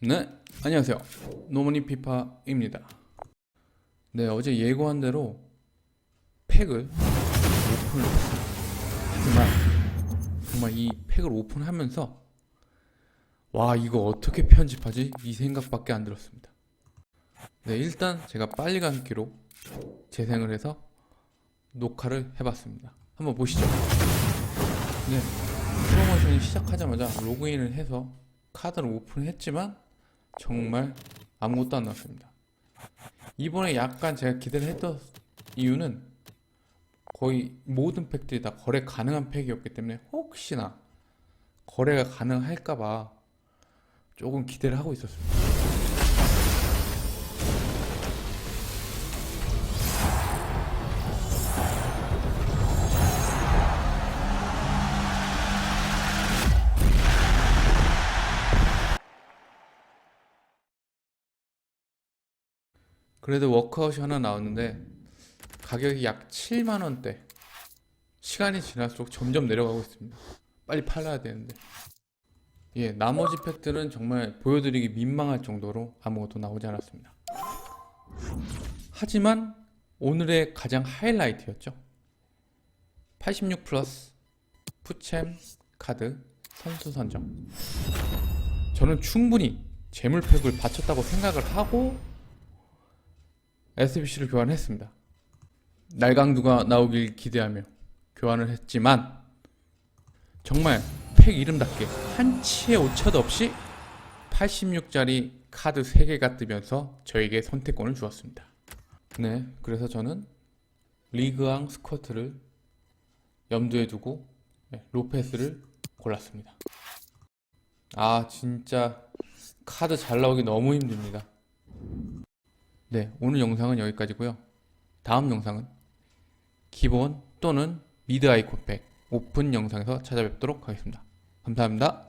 네, 안녕하세요. 노머니 피파입니다. 네, 어제 예고한 대로 팩을 오픈을 했습니다. 하지만 정말 이 팩을 오픈하면서 와 이거 어떻게 편집하지? 이 생각밖에 안 들었습니다. 네, 일단 제가 빨리 감기로 재생을 해서 녹화를 해봤습니다. 한번 보시죠. 네, 프로모션이 시작하자마자 로그인을 해서 카드를 오픈했지만 정말 아무것도 안 나왔습니다. 이번에 약간 제가 기대를 했던 이유는 거의 모든 팩들이 다 거래 가능한 팩이었기 때문에 혹시나 거래가 가능할까봐 조금 기대를 하고 있었습니다. 그래도 워크아웃이 하나 나왔는데 가격이 약 7만 원대. 시간이 지날수록 점점 내려가고 있습니다. 빨리 팔아야 되는데. 예, 나머지 팩들은 정말 보여드리기 민망할 정도로 아무것도 나오지 않았습니다. 하지만 오늘의 가장 하이라이트였죠. 86 플러스 푸챔 카드 선수 선정. 저는 충분히 재물팩을 바쳤다고 생각을 하고 SBC를 교환했습니다. 날강두가 나오길 기대하며 교환을 했지만 정말 팩 이름답게 한 치의 오차도 없이 86짜리 카드 3개가 뜨면서 저에게 선택권을 주었습니다. 네, 그래서 저는 리그왕 스쿼트를 염두에 두고 네, 로페스를 골랐습니다. 아, 진짜 카드 잘 나오기 너무 힘듭니다. 네, 오늘 영상은 여기까지고요. 다음 영상은 기본 또는 미드 아이콘 팩 오픈 영상에서 찾아뵙도록 하겠습니다. 감사합니다.